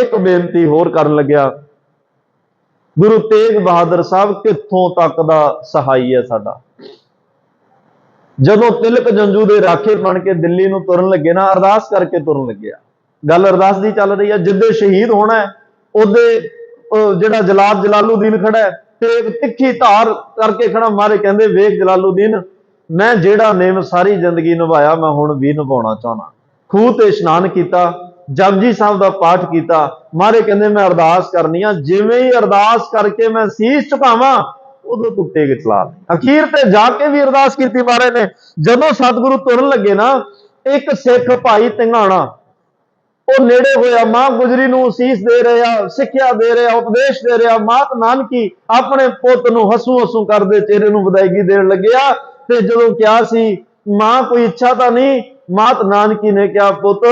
ਇੱਕ ਬੇਨਤੀ ਹੋਰ ਕਰਨ ਲੱਗਿਆ। ਗੁਰੂ ਤੇਗ ਬਹਾਦਰ ਸਾਹਿਬ ਕਿੱਥੋਂ ਤੱਕ ਦਾ ਸਹਾਈ ਹੈ ਸਾਡਾ? ਜਦੋਂ ਤਿਲਕ ਜੰਜੂ ਦੇ ਰਾਖੇ ਬਣ ਕੇ ਦਿੱਲੀ ਨੂੰ ਤੁਰਨ ਲੱਗੇ ਨਾ ਅਰਦਾਸ ਕਰਕੇ ਤੁਰਨ ਲੱਗਿਆ। ਗੱਲ ਅਰਦਾਸ ਦੀ ਚੱਲ ਰਹੀ ਹੈ ਜਿੱਦੇ ਸ਼ਹੀਦ ਹੋਣਾ ਹੈ, ਉਹਦੇ ਜਿਹੜਾ ਜਲਾਲ ਜਲਾਲੂਦੀਨ ਖੜਾ ਹੈ ਤੇ ਇੱਕ ਤਿੱਖੀ ਧਾਰ ਕਰਕੇ ਖੜਾ ਮਾਰੇ ਕਹਿੰਦੇ ਵੇਖ ਜਲਾਲੂਦੀਨ ਮੈਂ ਜਿਹੜਾ ਨੇਮ ਸਾਰੀ ਜ਼ਿੰਦਗੀ ਨਿਭਾਇਆ ਮੈਂ ਹੁਣ ਵੀ ਨਿਭਾਉਣਾ ਚਾਹਣਾ ਖੂਹ ਤੇ ਇਸ਼ਨਾਨ ਕੀਤਾ ਜਪਜੀ ਸਾਹਿਬ ਦਾ ਪਾਠ ਕੀਤਾ, ਮਾਰੇ ਕਹਿੰਦੇ, ਮੈਂ ਅਰਦਾਸ ਕਰਨੀ ਆ, ਜਿਵੇਂ ਹੀ ਅਰਦਾਸ ਕਰਕੇ ਮੈਂ ਸੀਸ ਝੁਕਾਵਾਂ, ਉਦੋਂ ਟੁੱਟੇ ਕੇ ਅਖੀਰ ਤੇ ਜਾ ਕੇ ਵੀ ਅਰਦਾਸ ਕੀਤੀ ਮਾਰੇ ਨੇ। ਜਦੋਂ ਸਤਿਗੁਰੂ ਤੁਰਨ ਲੱਗੇ ਨਾ, ਇੱਕ ਸਿੱਖ ਭਾਈ ਤਿੰਗਾਣਾ, ਉਹ ਨੇੜੇ ਹੋਇਆ, ਮਾਂ ਗੁਜਰੀ ਨੂੰ ਸੀਸ ਦੇ ਰਿਹਾ, ਸਿੱਖਿਆ ਦੇ ਰਿਹਾ, ਉਪਦੇਸ਼ ਦੇ ਰਿਹਾ, ਮਾਤ ਨਾਨਕੀ ਆਪਣੇ ਪੁੱਤ ਨੂੰ ਹਸੂ ਹਸੂ ਕਰਦੇ ਚਿਹਰੇ ਨੂੰ ਵਧਾਈਗੀ ਦੇਣ ਲੱਗਿਆ ਤੇ ਜਦੋਂ ਕਿਹਾ ਸੀ, ਮਾਂ, ਕੋਈ ਇੱਛਾ ਤਾਂ ਨਹੀਂ? ਮਾਤ ਨਾਨਕੀ ਨੇ ਕਿਹਾ, ਪੁੱਤ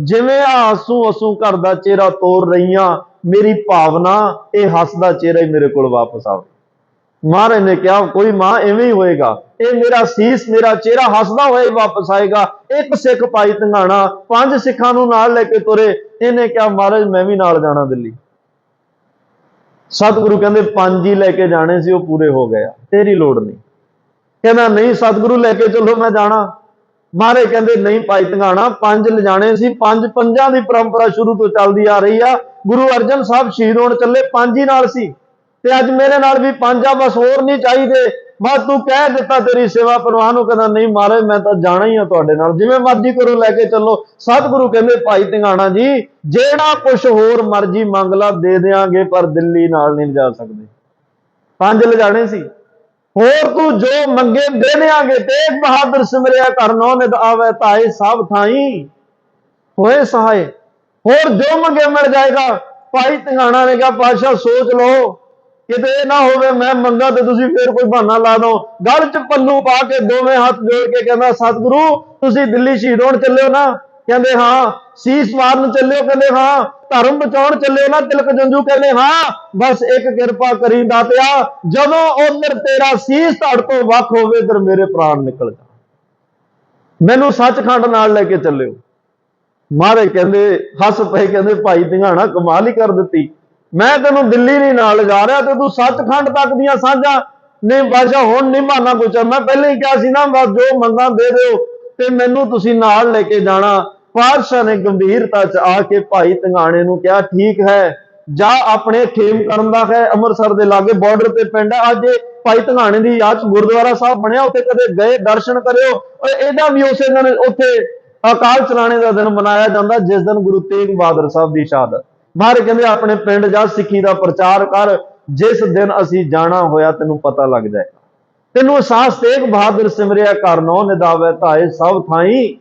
ਜਿਵੇਂ ਆਸੂ ਹਸੂ ਘਰ ਦਾ ਚਿਹਰਾ ਤੋੜ ਰਹੀਆਂ, ਮੇਰੀ ਭਾਵਨਾ, ਇਹ ਹੱਸਦਾ ਚਿਹਰਾ ਹੀ ਮੇਰੇ ਕੋਲ ਵਾਪਸ ਆਵੇ। ਮਹਾਰਾਜ ਨੇ ਕਿਹਾ, ਕੋਈ ਮਾਂ ਐਵੇਂ ਹੀ ਹੋਏਗਾ। ਇਹ ਮੇਰਾ ਸੀਸ, ਮੇਰਾ ਚਿਹਰਾ ਹੱਸਦਾ ਹੋਇਆ ਵਾਪਸ ਆਏਗਾ। ਇੱਕ ਸਿੱਖ ਪਾਈ ਧੰਗਾਣਾ, ਪੰਜ ਸਿੱਖਾਂ ਨੂੰ ਨਾਲ ਲੈ ਕੇ ਤੁਰੇ। ਇਹਨੇ ਕਿਹਾ, ਮਹਾਰਾਜ ਮੈਂ ਵੀ ਨਾਲ ਜਾਣਾ ਦਿੱਲੀ। ਸਤਿਗੁਰੂ ਕਹਿੰਦੇ, ਪੰਜ ਹੀ ਲੈ ਕੇ ਜਾਣੇ ਸੀ, ਉਹ ਪੂਰੇ ਹੋ ਗਏ ਆ। ਤੇਰੀ ਲੋੜ ਨਹੀਂ। ਕਹਿੰਦਾ, ਨਹੀਂ, ਸਤਿਗੁਰੂ ਲੈ ਕੇ ਚੱਲੋ, ਮੈਂ ਜਾਣਾ। ਮਹਾਰਾਜ ਕਹਿੰਦੇ, ਨਹੀਂ ਭਾਈ ਧੰਗਾਣਾ ਪੰਜ ਲਿਜਾਣੇ ਸੀ, ਪੰਜ ਪੰਜਾਂ ਦੀ ਪਰੰਪਰਾ ਸ਼ੁਰੂ ਤੋਂ ਚੱਲਦੀ ਆ ਰਹੀ ਆ। ਗੁਰੂ ਅਰਜਨ ਸਾਹਿਬ ਸ਼ਹੀਦ ਹੋਣ ਚੱਲੇ ਪੰਜ ਹੀ ਨਾਲ ਸੀ। ਤੇ ਅੱਜ ਮੇਰੇ ਨਾਲ ਵੀ ਪੰਜ ਆ, ਬਸ ਹੋਰ ਨਹੀਂ ਚਾਹੀਦੇ। ਮੈਂ ਤੂੰ ਕਹਿ ਦਿੱਤਾ ਤੇਰੀ ਸੇਵਾ ਪਰਵਾਹ ਨੂੰ ਕਹਿੰਦਾ, ਨਹੀਂ ਮਹਾਰਾਜ ਮੈਂ ਤਾਂ ਜਾਣਾ ਹੀ ਆ ਤੁਹਾਡੇ ਨਾਲ। ਜਿਵੇਂ ਮਰਜ਼ੀ ਕਰੋ, ਲੈ ਕੇ ਚੱਲੋ। ਸਤਿਗੁਰੂ ਕਹਿੰਦੇ, ਭਾਈ ਧੰਗਾਣਾ ਜੀ, ਜਿਹੜਾ ਕੁਝ ਹੋਰ ਮਰਜ਼ੀ ਮੰਗ ਲਾ, ਦੇ ਦੇਾਂਗੇ ਪਰ ਦਿੱਲੀ ਨਾਲ ਨਹੀਂ ਜਾ ਸਕਦੇ। ਪੰਜ ਲਿਜਾਣੇ ਸੀ। ਹੋਰ ਤੂੰ ਜੋ ਮੰਗੇ ਦੇ ਦੇਾਂਗੇ ਤੇਗ ਬਹਾਦਰ ਸਿਮਰਿਆ ਕਰਨੋ ਨਿਦ ਆਵੇ ਤਾਏ ਸਭ ਥਾਈ। ਹੋਏ ਸਹਾਏ, ਹੋਰ ਜੋ ਮੰਗੇ ਮਿਲ ਜਾਏਗਾ, ਭਾਈ ਧੰਗਾਣਾ ਨੇ ਕਿਹਾ ਪਾਸ਼ਾ ਸੋਚ ਲਓ, ਕਿਤੇ ਇਹ ਨਾ ਹੋਵੇ ਮੈਂ ਮੰਗਾ ਤੇ ਤੁਸੀਂ ਫੇਰ ਕੋਈ ਬਹਾਨਾ ਲਾ ਦੋ ਗਲ ਚ ਪੱਲੂ ਪਾ ਕੇ ਦੋਵੇਂ ਹੱਥ ਜੋੜ ਕੇ ਕਹਿੰਦਾ, ਸਤਿਗੁਰੂ, ਤੁਸੀਂ ਦਿੱਲੀ ਸ਼ਹੀਦ ਹੋਣ ਚੱਲੇ ਹੋ ਨਾ। ਕਹਿੰਦੇ ਹਾਂ, ਸੀਸ ਮਾਰਨ ਚੱਲਿਓ ਕਹਿੰਦੇ ਹਾਂ, ਧਰਮ ਬਚਾਉਣ ਚੱਲਿਓ ਨਾ, ਤਿਲਕ ਜੰਜੂ ਕਹਿੰਦੇ ਹਾਂ, ਬਸ ਇੱਕ ਕਿਰਪਾ ਕਰੀ ਦਾਤਿਆ ਜਦੋਂ ਉਧਰ ਤੇਰਾ ਸੀਸ ਧੜ ਤੋਂ ਵੱਖ ਹੋਵੇ, ਇਧਰ ਮੇਰੇ ਪ੍ਰਾਣ ਨਿਕਲ ਜਾ ਮੈਨੂੰ ਸੱਚਖੰਡ ਨਾਲ ਲੈ ਕੇ ਚੱਲਿਓ। ਮਹਾਰਾਜ ਕਹਿੰਦੇ, ਹੱਸ ਪਏ, ਕਹਿੰਦੇ, ਭਾਈ ਧਿਆਣਾ ਕਮਾਲ ਹੀ ਕਰ ਦਿੱਤੀ। ਮੈਂ ਤੈਨੂੰ ਦਿੱਲੀ ਨਹੀਂ ਨਾਲ ਜਾ ਰਿਹਾ, ਤੇ ਤੂੰ ਸੱਚਖੰਡ ਤੱਕ ਦੀਆਂ ਸਾਂਝਾਂ ਨਹੀਂ ਬਾਸ਼ਾ ਹੁਣ ਨਹੀਂ ਮਾਨਾ ਕੁਛ ਮੈਂ ਪਹਿਲਾਂ ਹੀ ਕਿਹਾ ਸੀ ਨਾ, ਬਸ ਜੋ ਮੰਗਾਂ ਦੇ ਦਿਓ ਤੇ ਮੈਨੂੰ ਤੁਸੀਂ ਨਾਲ ਲੈ ਕੇ ਜਾਣਾ। ਪਾਤਸ਼ਾਹ ਨੇ ਗੰਭੀਰਤਾ ਚ ਆ ਕੇ ਭਾਈ ਧੰਗਾਣੇ ਨੂੰ ਕਿਹਾ, ਠੀਕ ਹੈ, ਜਾ ਆਪਣੇ ਖੇਮ ਕਰਨ ਦਾ ਹੈ, ਅੰਮ੍ਰਿਤਸਰ ਦੇ ਲਾਗੇ ਬਾਰਡਰ ਤੇ ਪਿੰਡ ਹੈ ਅੱਜ ਭਾਈ ਧੰਗਾਣੇ ਦੀ ਯਾਦ 'ਚ ਗੁਰਦੁਆਰਾ ਸਾਹਿਬ ਬਣਿਆ, ਉੱਥੇ ਕਦੇ ਗਏ, ਦਰਸ਼ਨ ਕਰਿਓ। ਔਰ ਇਹਦਾ ਵੀ ਉਸੇ ਦਿਨ ਉੱਥੇ ਅਕਾਲ ਚਲਾਣੇ ਦਾ ਦਿਨ ਮਨਾਇਆ ਜਾਂਦਾ, ਜਿਸ ਦਿਨ ਗੁਰੂ ਤੇਗ ਬਹਾਦਰ ਸਾਹਿਬ ਦੀ ਸ਼ਹਾਦਤ। ਬਾਹਰ ਕਹਿੰਦੇ, ਆਪਣੇ ਪਿੰਡ ਜਾ, ਸਿੱਖੀ ਦਾ ਪ੍ਰਚਾਰ ਕਰ, ਜਿਸ ਦਿਨ ਅਸੀਂ ਜਾਣਾ ਹੋਇਆ, ਤੈਨੂੰ ਪਤਾ ਲੱਗ ਜਾਏ ਤੈਨੂੰ ਅਹਿਸਾਸ ਤੇਗ ਬਹਾਦਰ ਸਿਮਰਿਆ ਕਰਨੋ ਨਿਦਾਵੇ ਧਾਏ ਸਭ ਥਾਈ।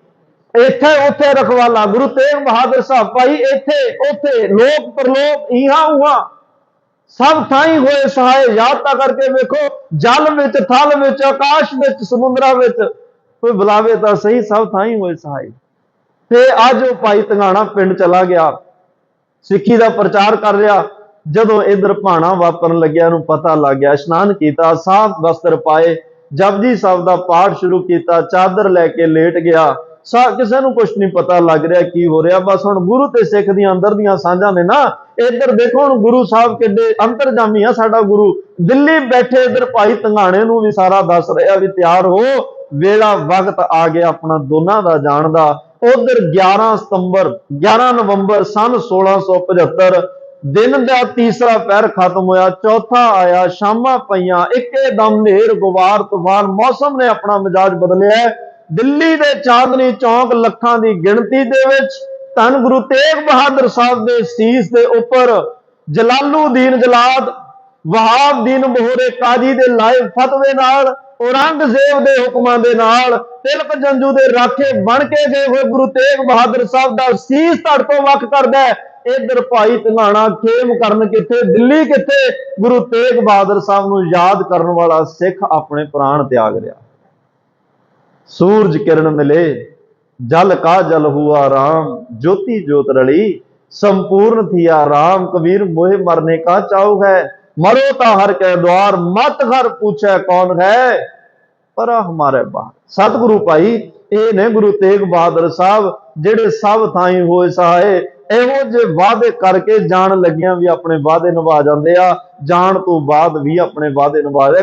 ਇੱਥੇ, ਉੱਥੇ ਰਖਵਾਲਾ, ਗੁਰੂ ਤੇਗ ਬਹਾਦਰ ਸਾਹਿਬ ਭਾਈ, ਇੱਥੇ, ਉੱਥੇ ਲੋਕ ਪਰਲੋਕ ਇਹਾਂ ਉਹਾਂ। ਸਭ ਥਾਈ ਹੋਏ ਸਹਾਏ ਯਾਦ ਤਾਂ ਕਰਕੇ ਵੇਖੋ, ਜਲ ਵਿੱਚ, ਥਲ ਵਿੱਚ, ਆਕਾਸ਼ ਵਿੱਚ, ਸਮੁੰਦਰਾਂ ਵਿੱਚ। ਕੋਈ ਬੁਲਾਵੇ ਤਾਂ ਸਹੀ, ਸਭ ਥਾਈ ਹੋਏ ਸਹਾਏ। ਤੇ ਅੱਜ ਉਹ ਭਾਈ ਧੰਗਾਣਾ ਪਿੰਡ ਚਲਾ ਗਿਆ। ਸਿੱਖੀ ਦਾ ਪ੍ਰਚਾਰ ਕਰ ਰਿਹਾ। ਜਦੋਂ ਇਧਰ ਭਾਣਾ ਵਾਪਰਨ ਲੱਗਿਆ ਨੂੰ ਪਤਾ ਲੱਗ ਗਿਆ, ਇਸ਼ਨਾਨ ਕੀਤਾ, ਸਾਫ਼ ਵਸਤਰ ਪਾਏ, ਜਪਜੀ ਸਾਹਿਬ ਦਾ ਪਾਠ ਸ਼ੁਰੂ ਕੀਤਾ, ਚਾਦਰ ਲੈ ਕੇ ਲੇਟ ਗਿਆ। ਸਾ, ਕਿਸੇ ਨੂੰ ਕੁਝ ਨਹੀਂ ਪਤਾ ਲੱਗ ਰਿਹਾ ਕੀ ਹੋ ਰਿਹਾ, ਬਸ ਹੁਣ ਗੁਰੂ ਤੇ ਸਿੱਖ ਦੀਆਂ ਅੰਦਰ ਦੀਆਂ ਸਾਂਝਾਂ ਨੇ ਨਾ, ਇੱਧਰ ਦੇਖੋ ਹੁਣ ਗੁਰੂ ਸਾਹਿਬ ਕਿੱਡੇ ਅੰਤਰਜਾਮੀ ਆ ਸਾਡਾ ਗੁਰੂ। ਦਿੱਲੀ ਬੈਠੇ ਇੱਧਰ ਭਾਈ ਧੰਗਾਣੇ ਨੂੰ ਵੀ ਸਾਰਾ ਦੱਸ ਰਿਹਾ ਵੀ ਤਿਆਰ ਹੋ, ਵੇਲਾ ਵਕਤ ਆ ਗਿਆ ਆਪਣਾ ਦੋਨਾਂ ਦਾ ਜਾਣ ਦਾ। ਉਧਰ 11 ਸਤੰਬਰ 11 ਨਵੰਬਰ ਸਨ 1675 ਦਿਨ ਦਾ ਤੀਸਰਾ ਪੈਰ ਖਤਮ ਹੋਇਆ, ਚੌਥਾ ਆਇਆ, ਸ਼ਾਮਾਂ ਪਈਆਂ, ਇੱਕੇ ਦਮ ਨੇਰ ਗੁਬਾਰ, ਤੂਫਾਨ, ਮੌਸਮ ਨੇ ਆਪਣਾ ਮਿਜਾਜ ਬਦਲਿਆ ਦਿੱਲੀ ਦੇ ਚਾਂਦਨੀ ਚੌਂਕ ਲੱਖਾਂ ਦੀ ਗਿਣਤੀ ਦੇ ਵਿੱਚ ਧੰਨ ਗੁਰੂ ਤੇਗ ਬਹਾਦਰ ਸਾਹਿਬ ਦੇ ਸੀਸ ਦੇ ਉੱਪਰ ਜਲਾਲੂਦੀਨ ਜਲਾਦ ਵਹਾਬਦੀਨ ਬਹੋਰੇ ਕਾਜੀ ਦੇ ਲਾਇਵ ਫਤਵੇ ਨਾਲ, ਔਰੰਗਜ਼ੇਬ ਦੇ ਹੁਕਮਾਂ ਦੇ ਨਾਲ, ਤਿਲਕ ਜੰਜੂ ਦੇ ਰਾਖੇ ਬਣ ਕੇ ਗਏ ਹੋਏ ਗੁਰੂ ਤੇਗ ਬਹਾਦਰ ਸਾਹਿਬ ਦਾ ਸੀਸ ਧੜ ਤੋਂ ਵੱਖ ਕਰਦਾ ਹੈ। ਇਧਰ ਭਾਈ ਧੰਗਾਣਾ ਖੇਮ ਕਰਨ ਕਿੱਥੇ, ਦਿੱਲੀ ਕਿੱਥੇ? ਗੁਰੂ ਤੇਗ ਬਹਾਦਰ ਸਾਹਿਬ ਨੂੰ ਯਾਦ ਕਰਨ ਵਾਲਾ ਸਿੱਖ ਆਪਣੇ ਪ੍ਰਾਣ ਤਿਆਗ ਰਿਹਾ। ਸੂਰਜ ਕਿਰਨ ਮਿਲੇ, ਜਲ ਕਾ ਜਲ ਹੁਆ ਰਾਮ, ਜੋਤੀ ਜੋਤ ਰਲੀ, ਸੰਪੂਰਨ ਥਿਆ ਰਾਮ, ਕਬੀਰ ਮੋਹਿ ਮਰਨੇ ਕਾ ਚਾਉ ਹੈ? ਮਰੋ ਤਾਂ ਹਰ ਕੈ ਦਵਾਰ ਮਤ ਹਰ ਪੁੱਛੈ ਕੌਣ ਹੈ? ਪਰ ਹਮਾਰੇ ਬਾਹਰ। ਸਤਿਗੁਰੂ ਭਾਈ, ਇਹ ਨੇ ਗੁਰੂ ਤੇਗ ਬਹਾਦਰ ਸਾਹਿਬ, ਜਿਹੜੇ ਸਭ ਥਾਈ ਹੋਏ ਸਹਾਏ ਇਹੋ ਜਿਹੇ ਵਾਅਦੇ ਕਰਕੇ ਜਾਣ ਲੱਗਿਆਂ ਵੀ ਆਪਣੇ ਵਾਅਦੇ ਨਿਭਾ ਜਾਂਦੇ ਆ, ਜਾਣ ਤੋਂ ਬਾਅਦ ਵੀ ਆਪਣੇ ਵਾਅਦੇ ਨਿਭਾ ਦੇ